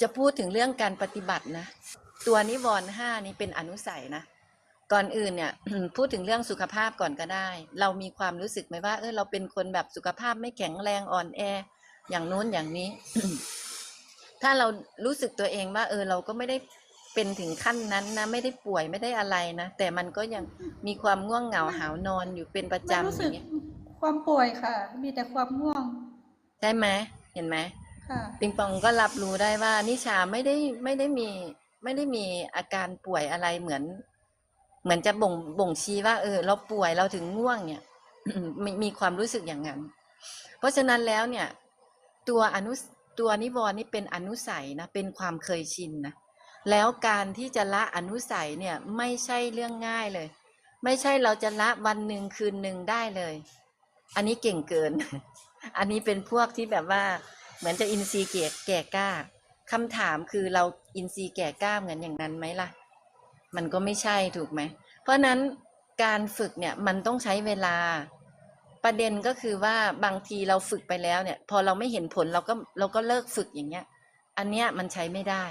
จะพูดถึงเรื่องการปฏิบัตินะ ตัวนิวรณ์ห้านี้เป็นอนุสัยนะ ก่อนอื่นเนี่ย พูดถึงเรื่องสุขภาพก่อนก็ได้ เรามีความรู้สึกไหมว่า เออเราเป็นคนแบบสุขภาพไม่แข็งแรงอ่อนแอ อย่างโน้นอย่างนี้ ถ้าเรารู้สึกตัวเองว่า เออ เราก็ไม่ได้เป็นถึงขั้นนั้นนะ ไม่ได้ป่วยไม่ได้อะไรนะ แต่มันก็ยังมีความง่วงเหงาหาวนอนอยู่เป็นประไม่จำรู้อสึกย่างเงี้ยความป่วยค่ะ มีแต่ความง่วง ใช่ไหมเห็นไหม ค่ะปิงปองก็รับรู้ได้ว่า นิชาไม่ได้ไม่ได้มี ไม่ได้มีอาการป่วยอะไรเหมือน เหมือนจะบ่งบ่งชี้ว่า เออ เราป่วยเราถึงง่วงเนี่ยมีมีความรู้สึกอย่างนั้น เพราะฉะนั้นแล้วเนี่ย ตัวอนุตัวนิวรณ์นี่เป็นอนุสัยนะเป็นความเคยชินนะแล้วการที่จะละอนุสัยเนี่ยไม่ใช่เรื่องง่ายเลย ไม่ใช่เราจะละวันหนึ่งคืนหนึ่งได้เลย อันนี้เก่งเกิน อันนี้เป็นพวกที่แบบว่า เหมือนจะอินทรีย์แก่แก่กล้าคำถามคือเราอินทรีย์แก่กล้าเหมือนอย่างนั้นไหมล่ะ มันก็ไม่ใช่ถูกไหม เพราะนั้นการฝึกเนี่ยมันต้องใช้เวลา ประเด็นก็คือว่าบางทีเราฝึกไปแล้วเนี่ย พอเราไม่เห็นผลเราก็เราก็เลิกฝึกอย่างเงี้ย อันเนี้ยมันใช้ไม่ได้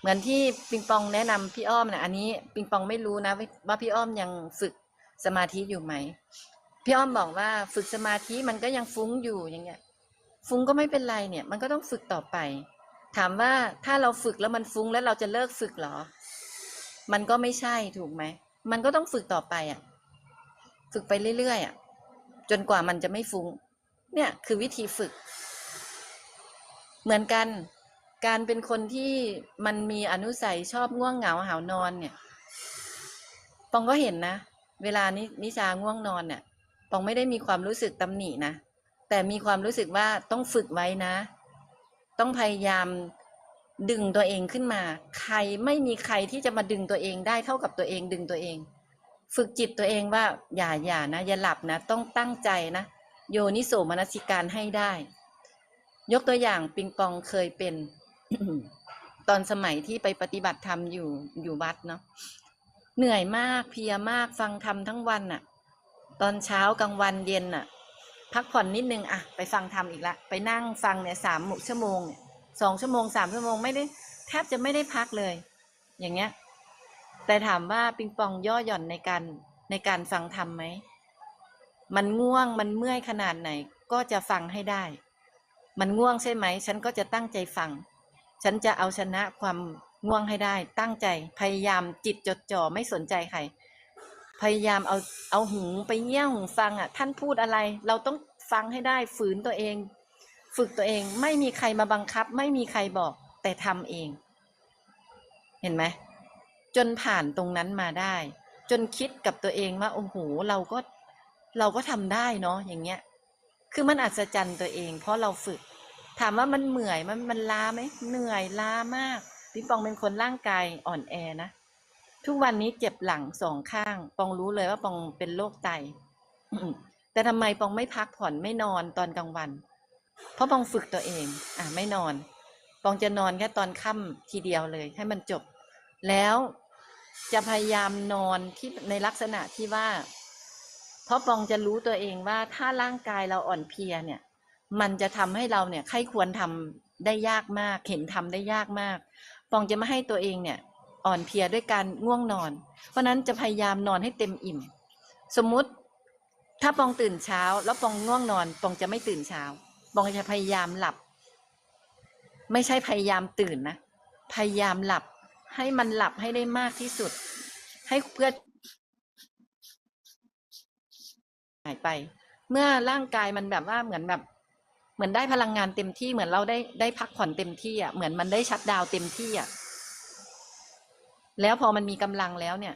เหมือนที่ปิงปองแนะนำพี่อ้อมนะอันนี้ปิงปองไม่รู้นะว่าพี่อ้อมยังฝึกสมาธิอยู่ไหมพี่อ้อมบอกว่าฝึกสมาธิมันก็ยังฟุ้งอยู่อย่างเงี้ย ฟุ้งก็ไม่เป็นไรเนี่ย มันก็ต้องฝึกต่อไป ถามว่าถ้าเราฝึกแล้วมันฟุ้งแล้วเราจะเลิกฝึกเหรอ มันก็ไม่ใช่ถูกไหม มันก็ต้องฝึกต่อไปอะ ฝึกไปเรื่อยๆอะ จนกว่ามันจะไม่ฟุ้ง เนี่ยคือวิธีฝึก เหมือนกัน การเป็นคนที่มันมีอนุสัยชอบง่วงเหงาหาวนอนเนี่ยปองก็เห็นนะ เวลานินิชาง่วงนอนเนี่ยปองไม่ได้มีความรู้สึกตำหนินะ แต่มีความรู้สึกว่าต้องฝึกไว้นะ ต้องพยายามดึงตัวเองขึ้นมา ใครไม่มีใครที่จะมาดึงตัวเองได้เท่ากับตัวเองดึงตัวเอง ฝึกจิตตัวเองว่าอย่าอย่านะ อย่าหลับนะ ต้องตั้งใจนะ โยนิโสมนสิการให้ได้ ยกตัวอย่างปิงปองเคยเป็น ตอนสมัยที่ไปปฏิบัติธรรมอยู่อยู่วัดเนาะเหนื่อยมากเพียมากฟังธรรมทั้งวันน่ะตอนเช้ากลางวันเย็นน่ะ พักผ่อนนิดนึงอะไปฟังธรรมอีกละ ไปนั่งฟังเนี่ยสามชั่วโมงเนี่ยสองชั่วโมงสามชั่วโมงไม่ได้แทบจะไม่ได้พักเลย อย่างเงี้ย แต่ถามว่าปิงปองย่อหย่อนในการในการฟังธรรมไหมมันง่วงมันเมื่อยขนาดไหน ก็จะฟังให้ได้ มันง่วงใช่ไหม ฉันก็จะตั้งใจฟัง ฉันจะเอาชนะความง่วงให้ได้ ตั้งใจพยายามจิตจดจ่อไม่สนใจใคร พยายามเอาเอาหูไปเยี่ยหูฟังอะ ท่านพูดอะไร เราต้องฟังให้ได้ฝืนตัวเอง ฝึกตัวเองไม่มีใครมาบังคับ ไม่มีใครบอกแต่ทำเอง เห็นไหมจนผ่านตรงนั้นมาได้ จนคิดกับตัวเองว่าโอ้โหเราก็เราก็ทำได้เนาะอย่างเงี้ย คือมันอัศจรรย์ตัวเอง เพราะเราฝึก ถามว่ามันเหนื่อยมันมันล้าไหมเหนื่อยล้ามากพี่ปองเป็นคนร่างกายอ่อนแอนะ ทุกวันนี้เจ็บหลังสองข้าง ปองรู้เลยว่าปองเป็นโรคไต แต่ทำไมปองไม่พักผ่อนไม่นอนตอนกลางวัน เพราะปองฝึกตัวเอง อะไม่นอน ปองจะนอนแค่ตอนค่ำทีเดียวเลย ให้มันจบ แล้วจะพยายามนอนที่ในลักษณะที่ว่า เพราะปองจะรู้ตัวเองว่าถ้าร่างกายเราอ่อนเพลียเนี่ย มันจะทำให้เราเนี่ยใครควรทำได้ยากมาก เห็นทำได้ยากมาก ปองจะไม่ให้ตัวเองเนี่ย อ่อนเพลียด้วยการง่วงนอน เพราะนั้นจะพยายามนอนให้เต็มอิ่ม สมมุติถ้าปองตื่นเช้า แล้วปองง่วงนอนปองจะไม่ตื่นเช้าปองจะพยายามหลับ ไม่ใช่พยายามตื่นนะ พยายามหลับให้มันหลับให้ได้มากที่สุด ให้เพื่อหายไป เมื่อร่างกายมันแบบว่าเหมือนแบบ เหมือนได้พลังงานเต็มที่เหมือนเราได้ได้พักผ่อนเต็มที่อะเหมือนมันได้ชัดดาวเต็มที่อะ แล้วพอมันมีกำลังแล้วเนี่ย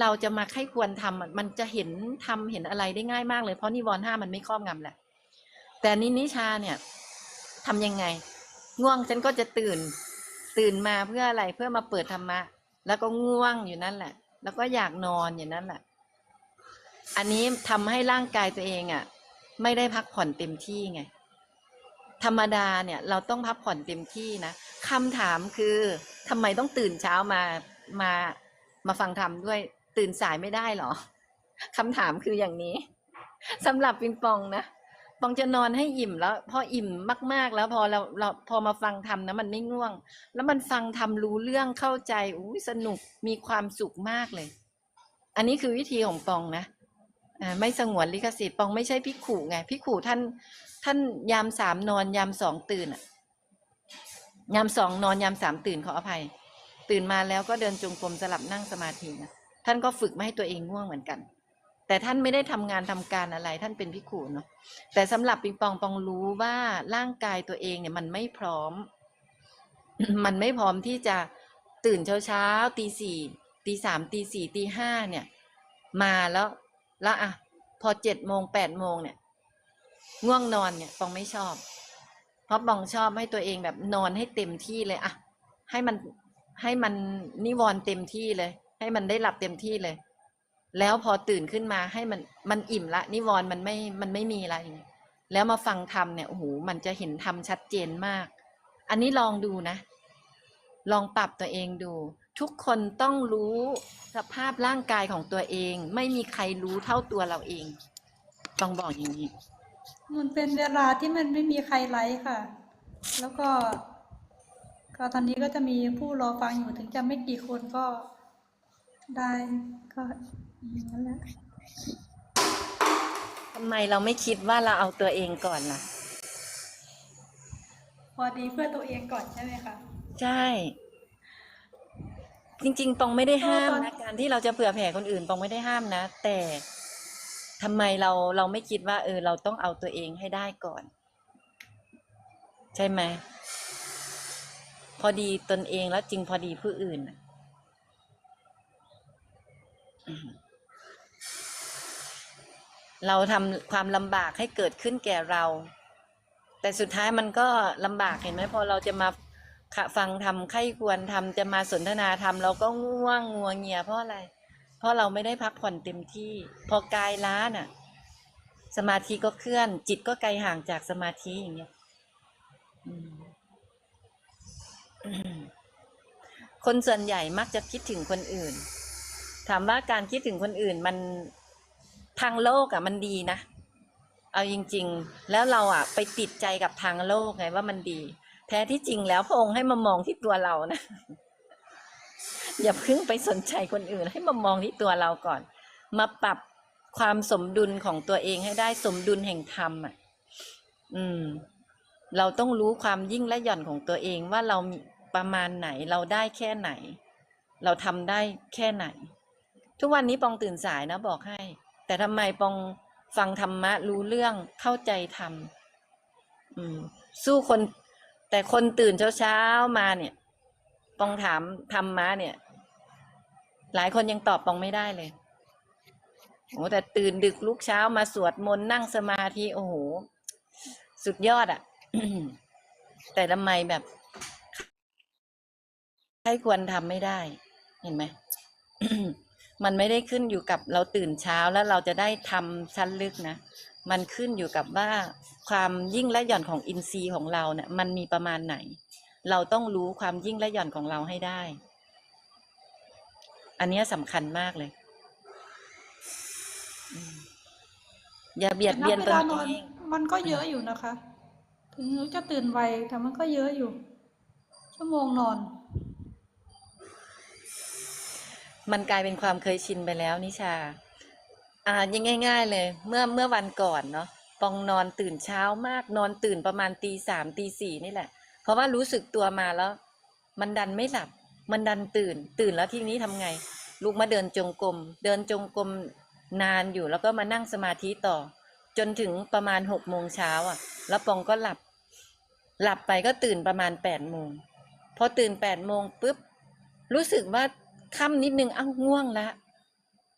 เราจะมาไข้ควรทำอะมันจะเห็นทำเห็นอะไรได้ง่ายมากเลยเพราะนิวรณ์ห้ามันไม่ครอบงำแหละ แต่นินิชาเนี่ยทำยังไง ง่วงฉันก็จะตื่น ตื่นมาเพื่ออะไรเพื่อมาเปิดธรรมะ แล้วก็ง่วงอยู่นั่นแหละ แล้วก็อยากนอนอยู่นั่นแหละ อันนี้ทำให้ร่างกายตัวเองอะ ไม่ได้พักผ่อนเต็มที่ไงธรรมดาเนี่ยเราต้องพักผ่อนเต็มที่นะคำถามคือทำไมต้องตื่นเช้ามา มามาฟังธรรมด้วยตื่นสายไม่ได้เหรอคำถามคืออย่างนี้สำหรับปิงปองนะปองจะนอนให้อิ่มแล้ว พออิ่มมาก ๆ แล้วพอเราเราพอมาฟังทำนะมันไม่ง่วง แล้วมันฟังทำรู้เรื่องเข้าใจอุ้ยสนุกมีความสุขมากเลย อันนี้คือวิธีของปองนะไม่สงวนลิขสิทธิ์ปองไม่ใช่พิขู่ไงพิขู่ท่าน ท่านยามสามนอนยามสองตื่นอะยามสองนอนยามสามตื่นขออภัย ตื่นมาแล้วก็เดินจงกรมสลับนั่งสมาธินะท่านก็ฝึกไม่ให้ตัวเองง่วงเหมือนกัน แต่ท่านไม่ได้ทำงานทำการอะไร ท่านเป็นพิกขุเนาะแต่สำหรับปิงปองปองรู้ว่าร่างกายตัวเองเนี่ยมันไม่พร้อม มันไม่พร้อมที่จะตื่นเช้าเช้าๆตีสี่ตีสามตีสี่ตีห้าเนี่ย มาแล้วแล้วอะพอเจ็ดโมงแปดโมงเนี่ย ง่วงนอนเนี่ยปองไม่ชอบ เพราะปองชอบให้ตัวเองแบบนอนให้เต็มที่เลยอะให้มัน ให้มันนิวรณ์เต็มที่เลย ให้มันได้หลับเต็มที่เลย แล้วพอตื่นขึ้นมาให้มันมันอิ่มละ นิวรณ์มันไม่มันไม่มีอะไรอย่างนี้แล้วมาฟังธรรมเนี่ยโอ้โหมันจะเห็นธรรมชัดเจนมาก อันนี้ลองดูนะ ลองปรับตัวเองดู ทุกคนต้องรู้สภาพร่างกายของตัวเอง ไม่มีใครรู้เท่าตัวเราเองต้องบอกอย่างนี้ มันเป็นเวลาที่มันไม่มีใครไลฟ์ค่ะ แล้วก็ ก็ตอนนี้ก็จะมีผู้รอฟังอยู่ถึงจะไม่กี่คนก็ได้ก็อย่างนั้นแหละทำไมเราไม่คิดว่าเราเอาตัวเองก่อนล่ะ พอดีเพื่อตัวเองก่อนใช่ไหมคะใช่ จริงๆปองไม่ได้ห้ามตอนนะการที่เราจะเผื่อแผ่คนอื่นปองไม่ได้ห้ามนะ แต่ทำไมเราเราไม่คิดว่า เออ เราต้องเอาตัวเองให้ได้ก่อน ใช่ไหม พอดีตนเองแล้วจึงพอดีผู้อื่นเราทำความลำบากให้เกิดขึ้นแก่เรา แต่สุดท้ายมันก็ลำบากเห็นไหมพอเราจะมาฟังทำไข้ควรทำจะมาสนทนาทำเราก็ง่วงงัวเงียเพราะอะไร เพราะเราไม่ได้พักผ่อนเต็มที่ พอกายล้าน่ะ สมาธิก็เคลื่อน จิตก็ไกลห่างจากสมาธิอย่างเงี้ย อืม คนส่วนใหญ่มักจะคิดถึงคนอื่น ถามว่าการคิดถึงคนอื่นมันทางโลกอะ มันดีนะ เอาจริง ๆ แล้วเราอะ ไปติดใจกับทางโลกไงว่ามันดี แท้ที่จริงแล้วพระองค์ให้มามองที่ตัวเรานะ อย่าเพิ่งไปสนใจคนอื่น ให้มามองที่ตัวเราก่อน มาปรับความสมดุลของตัวเองให้ได้สมดุลแห่งธรรมอะ อืม เราต้องรู้ความยิ่งและหย่อนของตัวเองว่าเรามี ประมาณไหนเราได้แค่ไหน เราทำได้แค่ไหน ทุกวันนี้ปองตื่นสายนะบอกให้ แต่ทำไมปองฟังธรรมะรู้เรื่องเข้าใจธรรมสู้คน แต่คนตื่นเช้าๆมาเนี่ยปองถามธรรมะเนี่ย หลายคนยังตอบปองไม่ได้เลยโอ้แต่ตื่นดึกลุกเช้ามาสวดมนต์นั่งสมาธิโอ้โห สุดยอดอะ่ะ แต่ทำไมแบบ ให้ควรทำไม่ได้ เห็นไหมมันไม่ได้ขึ้นอยู่กับเราตื่นเช้าแล้วเราจะได้ทำชั้นลึกนะ มันขึ้นอยู่กับว่าความยิ่งและหย่อนของอินทรีย์ของเราเนี่ยมันมีประมาณไหน เราต้องรู้ความยิ่งและหย่อนของเราให้ได้ อันเนี้ยสำคัญมากเลยอืมอย่าเบียดเบียนตแต่นณเวลานอนเองมันก็เยอะอยู่นะคะ ถึงหนูจะตื่นไวแต่มันก็เยอะอยู่ ชั่วโมงนอน มันกลายเป็นความเคยชินไปแล้วนิชา อ่ายังง่าย ๆ เลย เมื่อเมื่อวันก่อนเนาะปองนอนตื่นเช้ามากนอนตื่นประมาณตีสามตีสี่นี่แหละ เพราะว่ารู้สึกตัวมาแล้ว มันดันไม่หลับ มันดันตื่น ตื่นแล้วทีนี้ทำไง ลุกมาเดินจงกรมเดินจงกรมนานอยู่แล้วก็มานั่งสมาธิต่อ จนถึงประมาณหกโมงเช้าอะ แล้วปองก็หลับ หลับไปก็ตื่นประมาณแปดโมงพอตื่นแปดโมงปุ๊บรู้สึกว่า ค่ำนิดนึงอ้าง่วงละ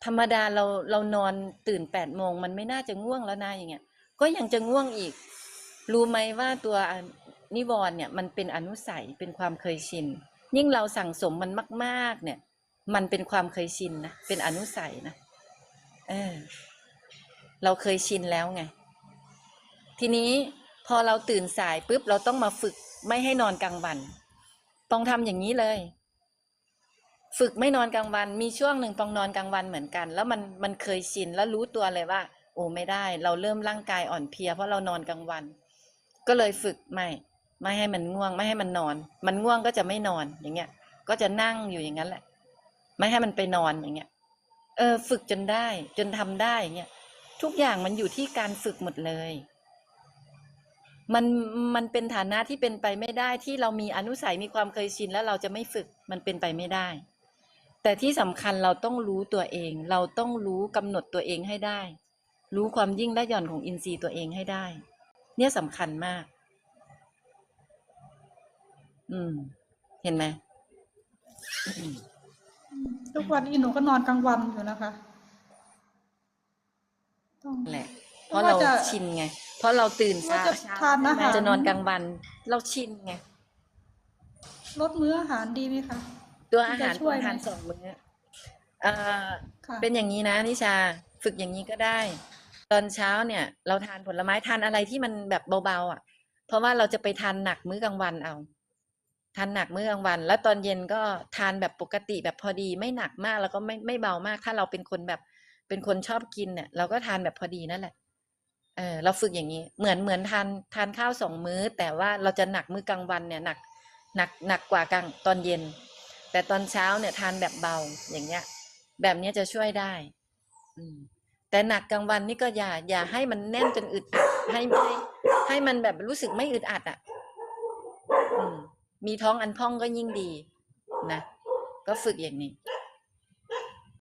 ธรรมดาเราเรานอนตื่นแปดโมงมันไม่น่าจะง่วงแล้วนะอย่างเงี้ย ก็ยังจะง่วงอีก รู้ไหมว่าตัวนิวรณ์เนี่ยมันเป็นอนุสัยเป็นความเคยชิน ยิ่งเราสั่งสมมันมาก ๆ เนี่ย มันเป็นความเคยชินนะเป็นอนุสัยนะเออเราเคยชินแล้วไง ทีนี้พอเราตื่นสายปุ๊บเราต้องมาฝึกไม่ให้นอนกลางวัน ต้องทำอย่างนี้เลย ฝึกไม่นอนกลางวัน มีช่วงหนึ่งต้องนอนกลางวันเหมือนกัน แล้วมันมันเคยชินแล้วรู้ตัวเลยว่า โอ้ไม่ได้ เราเริ่มร่างกายอ่อนเพลียเพราะเรานอนกลางวัน ก็เลยฝึกไม่ไม่ให้มันง่วง ไม่ให้มันนอน มันง่วงก็จะไม่นอนอย่างเงี้ย ก็จะนั่งอยู่อย่างนั้นแหละ ไม่ให้มันไปนอนอย่างเงี้ย เออ ฝึกจนได้ จนทำได้อย่างเงี้ยทุกอย่างมันอยู่ที่การฝึกหมดเลย มันมันเป็นฐานะที่เป็นไปไม่ได้ที่เรามีอนุสัยมีความเคยชินแล้วเราจะไม่ฝึกมันเป็นไปไม่ได้ แต่ที่สำคัญเราต้องรู้ตัวเอง เราต้องรู้กำหนดตัวเองให้ได้ รู้ความยิ่งและหย่อนของอินทรีย์ตัวเองให้ได้ เนี่ยสำคัญมาก อืม เห็นไหมอืมทุกวันนี้หนูก็นอนกลางวันอยู่นะคะต้องนั่นแหละ เพเพราะราะว่าเราจะชินไง เพราะเราตื่นว่าเช้าจะทานอาหารจะนอนกลางวัน เราชินไงลดมื้ออาหารดีไหมคะ ตัวอาหารจะช่วยไหม ทานสองมื้อเอ่อค่ะเป็นอย่างนี้นะนิชาฝึกอย่างนี้ก็ได้ ตอนเช้าเนี่ย เราทานผลไม้ทานอะไรที่มันแบบเบาๆอะ เพราะว่าเราจะไปทานหนักมื้อกลางวันเอา ทานหนักมื้อกลางวัน แล้วตอนเย็นก็ทานแบบปกติแบบพอดีไม่หนักมากแล้วก็ไม่ไม่เบามาก ถ้าเราเป็นคนแบบเป็นคนชอบกินเนี่ยเราก็ทานแบบพอดีนั่นแหละ เออเราฝึกอย่างนี้เหมือนเหมือนทานทานข้าวสองมื้อ แต่ว่าเราจะหนักมื้อกลางวันเนี่ยหนักหนักหนักกว่ากลางตอนเย็น แต่ตอนเช้าเนี่ยทานแบบเบาอย่างเงี้ย แบบเนี้ยจะช่วยได้อืมแต่หนักกลางวันนี่ก็อย่า อย่าให้มันแน่นจนอึดอัดให้ให้ให้มันแบบรู้สึกไม่อึดอัดอะอืมมีท้องอันพองก็ยิ่งดีนะก็ฝึกอย่างนี้